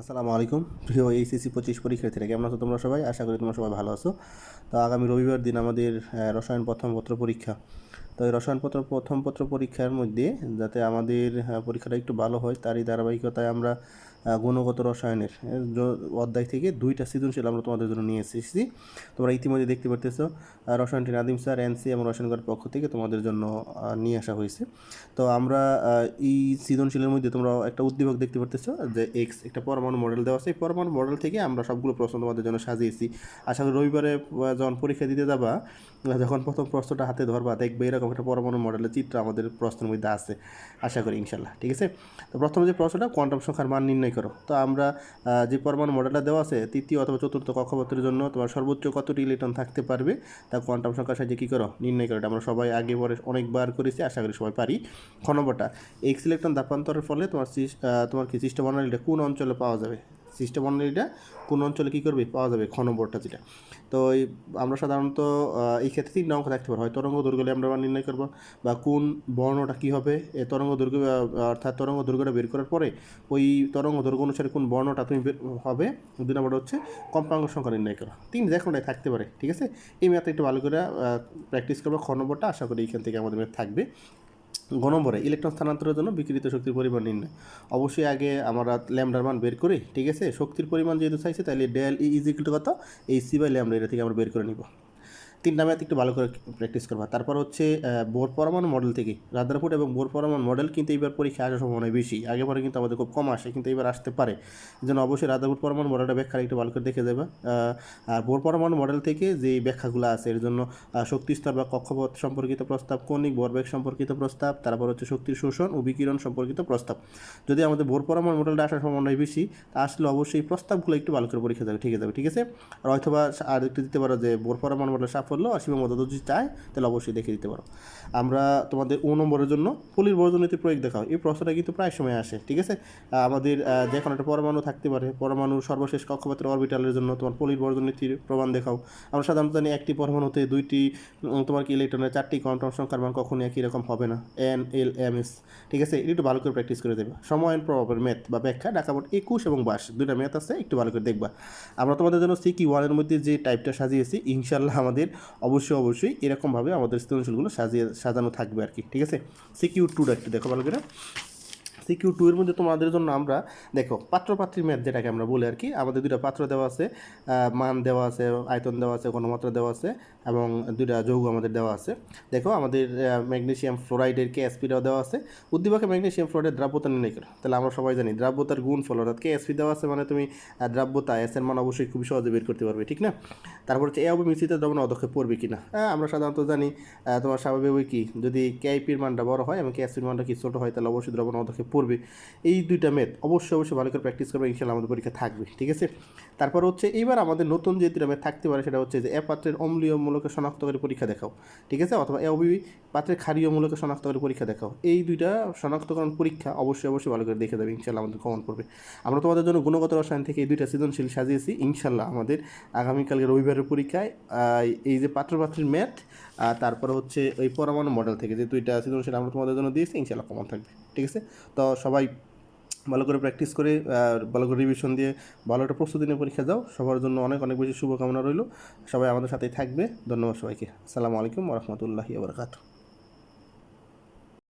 আসসালামু আলাইকুম। প্রিয় এইচএসসি পঁচিশ পরীক্ষার্থীরা, কেমন আছো তোমরা সবাই? আশা করি তোমরা সবাই ভালো আছো। তো আগামী রবিবার দিন আমাদের রসায়ন প্রথম পত্র পরীক্ষা। তো এই রসায়ন পত্র প্রথম পত্র পরীক্ষার মধ্যে যাতে আমাদের পরীক্ষাটা একটু ভালো হয়, তারই ধারাবাহিকতায় আমরা গুণগত রসায়নের অধ্যায় থেকে দুইটা সৃজনশীল আমরা তোমাদের জন্য নিয়ে এসেছি। তোমরা ইতিমধ্যে দেখতে পারতেছ রসায়নটি নাদিম স্যার এনসি এবং রসায়নগর পক্ষ থেকে তোমাদের জন্য নিয়ে আসা হয়েছে। তো আমরা এই সৃজনশীলের মধ্যে তোমরা একটা উদ্দীপক দেখতে পারতেছো, যে এক্স একটা পরমাণু মডেল দেওয়া আছে। এই পরমাণু মডেল থেকে আমরা সবগুলো প্রশ্ন তোমাদের জন্য সাজিয়েছি। আশা করি রবিবারে যখন পরীক্ষা দিতে যাবা যখন প্রথম প্রশ্নটা হাতে ধরবা, দেখবে এরকম একটা পরমাণু মডেলের চিত্র আমাদের প্রশ্নের মধ্যে আছে, আশা করি ইনশাল্লাহ ঠিক আছে? তো প্রথম যে প্রশ্নটা, কোয়ান্টাম সংখ্যার মান নির্ণয় করো। তো আমরা যে পরমাণু মডেলটা দেওয়া আছে, তৃতীয় অথবা চতুর্থ কক্ষপথের জন্য তোমার সর্বোচ্চ কতটি ইলেকট্রন থাকতে পারবে? তা কোয়ান্টাম সংখ্যার সাহায্যে কী করো? নির্ণয় করো আমরা সবাই আগে পরে অনেকবার করেছি, আশা করি সবাই পারি। খ নম্বরটা এক্স ইলেকট্রন দাপান্তরের ফলে তোমার তোমার কি সিস্টেম বর্ণালীটা কোন অঞ্চলে পাওয়া যাবে? সিস্টেম বর্ণালীটা কোন অঞ্চলে কী করবে? পাওয়া যাবে খ নম্বরটা যেটা। তো আমরা সাধারণত এই ক্ষেত্রে তিনটা অঙ্ক থাকতে পারে। হয় তরঙ্গ দুর্গলে আমরা নির্ণয় করব বা কোন বর্ণটা কী হবে? এ তরঙ্গ দুর্গ অর্থাৎ তরঙ্গ দুর্গটা বের করার পরে ওই তরঙ্গ দুর্গ অনুসারে কোন বর্ণটা তুমি হবে? দুই নম্বরটা হচ্ছে কম্পাঙ্ক সংখ্যা নির্ণয় করা। তিন যে কোনোটাই থাকতে পারে, ঠিক আছে? এই ম্যাথটা একটু ভালো করে প্র্যাকটিস করব, খ নম্বরটা, আশা করি এইখান থেকে আমাদের ম্যাথ থাকবে। গ নম্বরে ইলেকট্রন স্থানান্তরের জন্য বিকৃত শক্তির পরিমাণ নির্ণয়। অবশ্যই আগে আমরা ল্যামডার মান বের করি, ঠিক আছে? শক্তির পরিমাণ যেহেতু চাইছে তাহলে ডেল ই ইজিকল কত? এই সি বাই ল্যামডা, এটা থেকে আমরা বের করে নিব। তিনটা ম্যাথ একটু ভালো করে প্র্যাকটিস করবা। তারপর হচ্ছে বোর পরমাণু মডেল থেকে রাদারফুড এবং বোর পরমাণু মডেল কিন্তু এবার পরীক্ষা আসার সম্ভাবনা বেশি। আগে পরে কিন্তু আমাদের খুব কম আসে কিন্তু এবার আসতে পারে। জন্য অবশ্যই রাদারফুড পরমাণু মডেলটা ব্যাখ্যা একটু ভালো করে দেখে আহ, আর বোর পরমাণু মডেল থেকে যে ব্যাখ্যাগুলো আছে এর জন্য আহ, শক্তি স্তর বা কক্ষপথ সম্পর্কিত প্রস্তাব কৌণিক ভরবেগ সম্পর্কিত প্রস্তাব তারপর হচ্ছে শক্তির শোষণ ও বিকিরণ সম্পর্কিত প্রস্তাব। যদি আমাদের বোর পরমাণু মডেলটা আসার সম্ভাবনা বেশি তা আসলে অবশ্যই প্রস্তাবগুলো একটু ভালো করে পরীক্ষা যাবে ঠিক যাবে ঠিক আছে? আর অথবা আর একটু দিতে পারো যে বোর পরমাণু মডেল সাফল্য আর মদত যদি চায়, তাহলে অবশ্যই দেখে দিতে পারো। আমরা তোমাদের ও নম্বরের জন্য পলির বর্জনীতির প্রয়োগ দেখাও। এই প্রশ্নটা কিন্তু প্রায় সময় আসে, ঠিক আছে? আমাদের যে কোনো একটা পরমাণু থাকতে পারে, পরমাণুর সর্বশেষ কক্ষপথের অরবিটালের জন্য তোমার পলির বর্জনীতির প্রমাণ দেখাও। আমরা সাধারণত জানি একটি পরমাণুতে দুইটি তোমার কি ইলেকট্রনের চারটি কোয়ান্টাম সংখ্যার মান কখনই একই রকম হবে না। এন এল এম এস ঠিক আছে? এটা একটু ভালো করে প্র্যাকটিস করে দেবে সময় প্রভাবের ম্যাথ বা ব্যাখ্যা, ঢাকা বোর্ড একুশ এবং বাইশ, দুইটা ম্যাথ আছে, একটু ভালো করে দেখবা। আমরা তোমাদের জন্য সিকি ওয়ানের মধ্যে যে টাইপটা সাজিয়েছি ইনশাল্লাহ আমাদের অবশ্যই অবশ্যই এরকমভাবে আমাদের সৃজনশীলগুলো সাজিয়ে, সাজানো থাকবে আর কি, ঠিক আছে? সিকিউর টুটা একটু দেখো ভালো করে। সিকিউ টু এর মধ্যে তোমাদের জন্য আমরা, দেখো পাত্রপাত্রীর ম্যাথ যেটাকে আমরা বলি আর কি, আমাদের দুইটা পাত্র দেওয়া আছে মান দেওয়া আছে, আয়তন দেওয়া আছে, ঘনমাত্রা দেওয়া আছে, এবং দুইটা যৌগ আমাদের দেওয়া আছে। দেখো, আমাদের ম্যাগনেশিয়াম ফ্লোরাইডের কে কেএসপিটাও দেওয়া আছে, উদ্দীপকে ম্যাগনেশিয়াম ফ্লোরাইডের দ্রাব্যতা নির্ণয় করো। তাহলে আমরা সবাই জানি, দ্রাব্যতার গুণ ফল, অর্থাৎ কেএসপি দেওয়া আছে মানে তুমি দ্রাব্যতা, এস এর মান অবশ্যই খুবই সহজে বের করতে পারবে, ঠিক না? তারপর হচ্ছে এ হবে মিশ্রিত দ্রবণ অদক্ষে পড়বে কিনা। হ্যাঁ আমরা সাধারণত জানি তোমার স্বাভাবিক কি? যদি কেআইপির মানটা বড় হয় এবং কেএসপির মানটা কি ছোটো হয়, তাহলে অবশ্যই দ্রবণ অদক্ষে পড়বে। এই দুইটা ম্যাথ অবশ্যই অবশ্যই ভালো করে প্র্যাকটিস করবে ইনশাল্লাহ আমাদের পরীক্ষা থাকবে, ঠিক আছে? তারপর হচ্ছে এইবার আমাদের নতুন যে দুটা ম্যাথ থাকতে পারে সেটা হচ্ছে যে এ পাত্রের অম্লীয় মূলকে শনাক্তকারী পরীক্ষা দেখাও, ঠিক আছে? অথবা এ অবি পাত্রের ক্ষারীয় মূলকে শনাক্তকারী পরীক্ষা দেখাও। এই দুইটা শনাক্তকরণ পরীক্ষা অবশ্যই অবশ্যই ভালো করে দেখে দেবে ইনশাল্লাহ আমাদের কমন পড়বে। আমরা তোমাদের জন্য গুণগত রসায়ন থেকে এই দুইটা সৃজনশীল সাজিয়েছি ইনশাল্লাহ আমাদের আগামীকালকে রবিবারের পরীক্ষায় এই যে পাত্রপাত্রীর ম্যাথ তারপরে হচ্ছে ওই পরমাণু মডেল থেকে যে দুইটা সৃজনশীল আমরা তোমাদের জন্য দিয়েছি ইনশাল্লাহ কমন থাকবে, ঠিক আছে? তো সবাই ভালো করে প্র্যাকটিস করে ভালো করে রিভিশন দিয়ে ভালো একটা প্রস্তুতি নিয়ে পরীক্ষা যাও সবার জন্য অনেক অনেক বেশি শুভকামনা রইল। সবাই আমাদের সাথেই থাকবে। ধন্যবাদ সবাইকে। আসসালামু আলাইকুম রহমতুল্লাহি আবরকাত